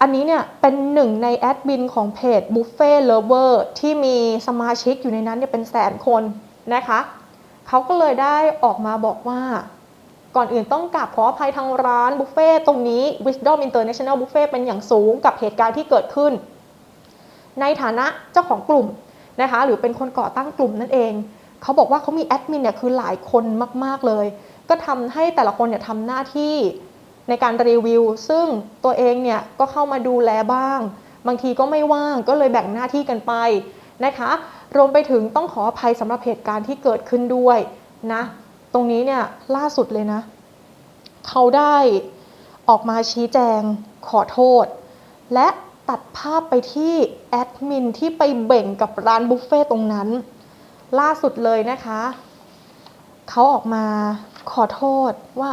อันนี้เนี่ยเป็นหนึ่งในแอดมินของเพจ Buffet Lover ที่มีสมาชิกอยู่ในนั้นเนี่ยเป็นแสนคนนะคะเขาก็เลยได้ออกมาบอกว่า ก่อนอื่นต้องกราบขออภัยทางร้านบุฟเฟ่ตรงนี้ Wisdom International Buffet เป็นอย่างสูงกับเหตุการณ์ที่เกิดขึ้น ในฐานะเจ้าของกลุ่มนะคะหรือเป็นคนก่อตั้งกลุ่มนั่นเองเขาบอกว่าเขามีแอดมินเนี่ยคือหลายคนมาก ๆ เลย ก็ทำให้แต่ละคนเนี่ยทำหน้าที่ ในการรีวิว ซึ่งตัวเองเนี่ยก็เข้ามาดูแลบ้าง บางทีก็ไม่ว่างก็เลยแบ่งหน้าที่กันไปนะคะรวมไปถึงต้องขออภัยสำหรับเหตุการณ์ที่เกิดขึ้นด้วยนะตรงนี้เนี่ยล่าสุดเลยนะ เขาได้ออกมาชี้แจงขอโทษ และตัดภาพไปที่แอดมินที่ไปเบ่งกับร้านบุฟเฟ่ตรงนั้น ล่าสุดเลยนะคะ เขาออกมาขอโทษว่า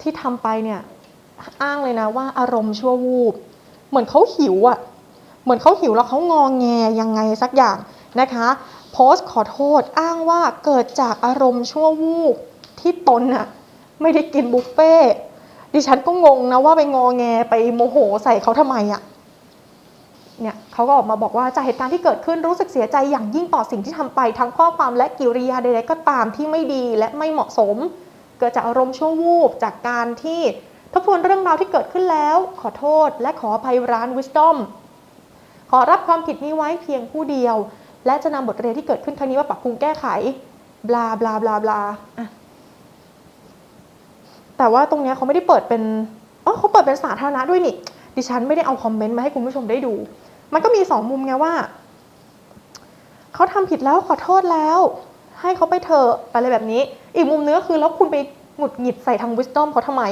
ที่ทำไปเนี่ยอ้างเลยนะว่าอารมณ์ชั่ววูบ เหมือนเขาหิวอะ่ะ เหมือนเขาหิวแล้วเขางองแงยังไงสักอย่างนะคะโพสต์ขอโทษอ้างว่าเกิดจากอารมณ์ชั่ววูบที่ตนน่ะไม่ได้กินบุฟเฟ่ดิฉันก็งงนะว่าไปงอแงไปโมโหใส่เขาทำไมอะ่ะเนี่ยเขาก็ออกมาบอกว่าจากเหตุการณ์ที่เกิดขึ้นรู้สึกเสียใจอย่างยิ่งต่อสิ่งที่ทำไปทั้งข้อความและกิริยาใดๆก็ตามที่ไม่ดีและไม่เหมาะสม เกิดจากอารมณ์ชั่ววูบจากการที่ทบทวนเรื่องราวที่เกิดขึ้นแล้ว ขอโทษและขออภัยร้าน Wisdom ขอรับความผิดนี้ไว้เพียงผู้เดียว และจะนำบทเรียนที่เกิดขึ้นครั้งนี้มาปรับปรุงแก้ไข บลาบลาบลาบลาแต่ว่าตรงนี้เขาไม่ได้เปิดเป็นอ๋อเขาเปิดเป็นสาธารณะด้วยนี่ ดิฉันไม่ได้เอาคอมเมนต์มาให้คุณผู้ชมได้ดู มันก็มีสองมุมไงว่า เขาทำผิดแล้วขอโทษแล้ว ให้เขาไปเถอะอะไรแบบนี้ อีกมุมนึงก็คือแล้วคุณไปหงุดหงิดใส่ทาง wisdom เขาทำไม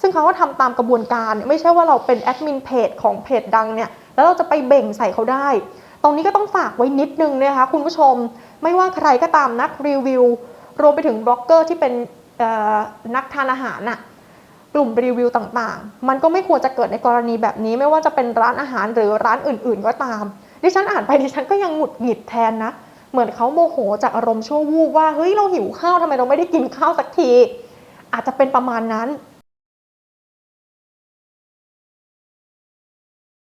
ซึ่งเขาก็ทำตามกระบวนการ ไม่ใช่ว่าเราเป็นแอดมินเพจของเพจดังเนี่ยแล้วเราจะไปเบ่งใส่เขาได้ ตรงนี้ก็ต้องฝากไว้นิดนึงนะคะคุณผู้ชม ไม่ว่าใครก็ตามนักรีวิว รวมไปถึงบล็อกเกอร์ที่เป็นนักทานอาหารน่ะกลุ่มรีวิวต่างๆ มันก็ไม่ควรจะเกิดในกรณีแบบนี้ ไม่ว่าจะเป็นร้านอาหารหรือร้านอื่น ๆ ก็ตาม ดิฉันอ่านไปดิฉันก็ยังหงุดหงิดแทนนะ เหมือนเขาโมโหจากอารมณ์ชั่ววูบว่าเฮ้ยเราหิวข้าวทำไมเราไม่ได้กินข้าวสักที อาจจะเป็นประมาณนั้น